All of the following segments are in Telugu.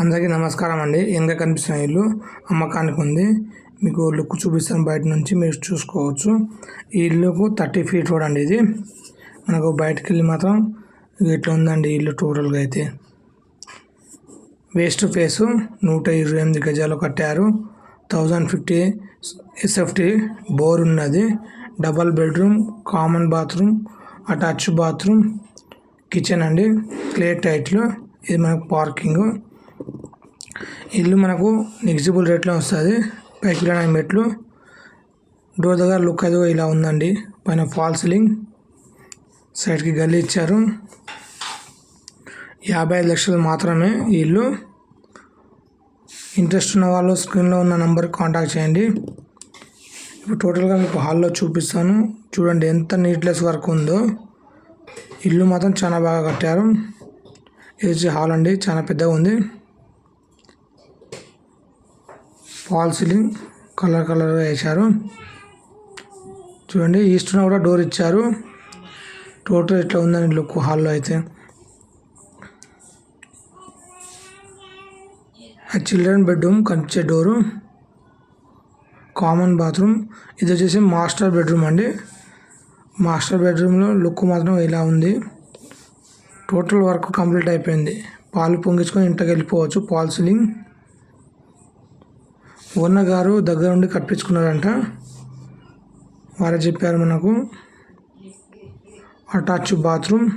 అందరికీ నమస్కారం అండి. ఎంగా కనిపిస్తున్న ఇల్లు అమ్మకానికి ఉంది. మీకు లుక్ చూపిస్తాను. బయట నుంచి మీరు చూసుకోవచ్చు. ఈ ఇల్లుకు థర్టీ ఫీట్ రోడ్ అండి ఇది. మనకు బయటకు వెళ్ళి మాత్రం ఇట్లా ఉందండి ఇల్లు టోటల్గా అయితే. వేస్ట్ ఫేసు నూట ఇరవై ఎనిమిది గజాలు కట్టారు. థౌజండ్ ఫిఫ్టీ ఎస్ఎఫ్టీ బోర్ ఉన్నది. Double bedroom common bathroom attach bathroom kitchen అండి. Clay tiles. ఇది మనకు పార్కింగ్. ఇల్లు మనకు నెగిజిబుల్ రేట్లో వస్తుంది. పైకి వెళ్ళడానికి మెట్లు. డోర్ దగ్గర లుక్ అది ఇలా ఉందండి. పైన ఫాల్ సీలింగ్ సైడ్కి గల్లీ ఇచ్చారు. యాభై ఐదు లక్షలు మాత్రమే ఈ ఇల్లు. ఇంట్రెస్ట్ ఉన్న వాళ్ళు స్క్రీన్లో ఉన్న నెంబర్కి కాంటాక్ట్ చేయండి. ఇప్పుడు టోటల్గా మీకు హాల్లో చూపిస్తాను. చూడండి ఎంత నీట్లెస్ వర్క్ ఉందో. ఇల్లు మాత్రం చాలా బాగా కట్టారు. ఇది వచ్చి హాల్ అండి చాలా పెద్దగా ఉంది. ఫాల్ సీలింగ్ కలర్ కలర్ వేశారు. చూడండి ఈస్ట్న కూడా డోర్ ఇచ్చారు. టోటల్ ఎట్లా ఉందని లుక్ హాల్లో అయితే? ఆ చిల్డ్రన్ బెడ్రూమ్ కనిపించే డోరు. Common bathroom. ఇది వచ్చేసి మాస్టర్ బెడ్రూమ్ అండి. మాస్టర్ బెడ్రూమ్లో లుక్ మాత్రం ఇలా ఉంది. టోటల్ వర్క్ కంప్లీట్ అయిపోయింది. పాలు పొంగించుకొని ఇంటికి వెళ్ళిపోవచ్చు. Paul ceiling. ఓనర్ గారు దగ్గర ఉండి కట్టించుకున్నారంట వారే చెప్పారు మనకు. Attach bathroom.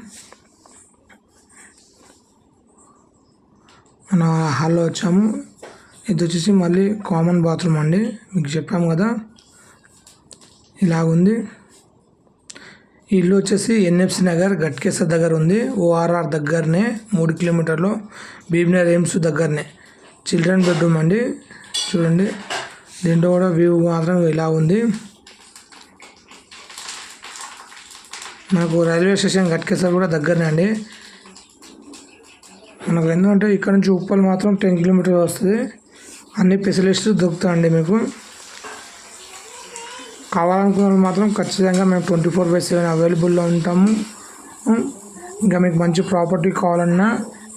మన హాల్లో వచ్చాము. ఇది వచ్చేసి మళ్ళీ కామన్ బాత్రూమ్ అండి. మీకు చెప్పాము కదా. ఇలాగుంది. ఇల్లు వచ్చేసి ఎన్ఎఫ్సి నగర్ గట్కేసర్ దగ్గర ఉంది. ఓఆర్ఆర్ దగ్గరనే మూడు కిలోమీటర్లు. భీమ్నర్ ఎయిమ్స్ దగ్గరనే. చిల్డ్రన్ బెడ్రూమ్ అండి. చూడండి. దీంట్లో కూడా వ్యూ మాత్రం ఇలా ఉంది. మనకు రైల్వే స్టేషన్ గట్కేసర్ కూడా దగ్గరనే అండి. మనకు ఎందుకంటే ఇక్కడ నుంచి ఉప్పల్ మాత్రం టెన్ కిలోమీటర్ వస్తుంది. అన్ని ఫెసిలిటీస్ దొరుకుతాయండి మీకు. కావాలనుకున్న మాత్రం ఖచ్చితంగా మేము ట్వంటీ ఫోర్ బై సెవెన్ అవైలబుల్లో ఉంటాము. ఇంకా మీకు మంచి ప్రాపర్టీ కావాలన్నా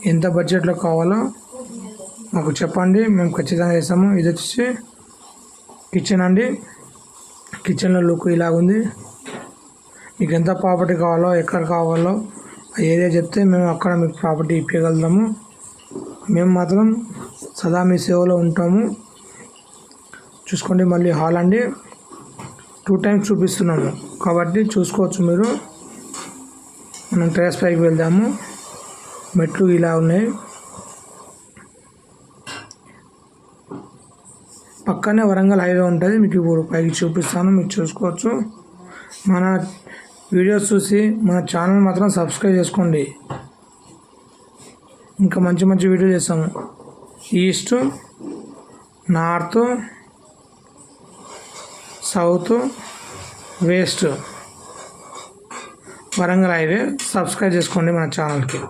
ఎంత బడ్జెట్లో కావాలో మాకు చెప్పండి మేము ఖచ్చితంగా చేస్తాము. ఇది వచ్చేసి కిచెన్ అండి. కిచెన్లో లుక్ ఇలా ఉంది మీకు ఎంత ప్రాపర్టీ కావాలో ఎక్కడ కావాలో ఆ ఏరియా చెప్తే మేము అక్కడ మీకు ప్రాపర్టీ ఇప్పగలుగుతాము మేము మాత్రం సదా మీ సేవలో ఉంటాము. చూసుకోండి మళ్ళీ హాల్ అండి. టూ టైమ్స్ చూపిస్తున్నాము. కాబట్టి చూసుకోవచ్చు మీరు. మనం ట్రేస్ పైకి వెళ్దాము. మెట్లు ఇలా ఉన్నాయి. పక్కనే వరంగల్ హైవే ఉంటుంది. మీకు ఇప్పుడు పైకి చూపిస్తాను మీరు చూసుకోవచ్చు. మన వీడియోస్ చూసి మన ఛానల్ మాత్రం సబ్స్క్రైబ్ చేసుకోండి. ఇంకా మంచి మంచి వీడియో చేస్తాము. East north south west. Warangal highway subscribe చేసుకోండి మన ఛానల్కి.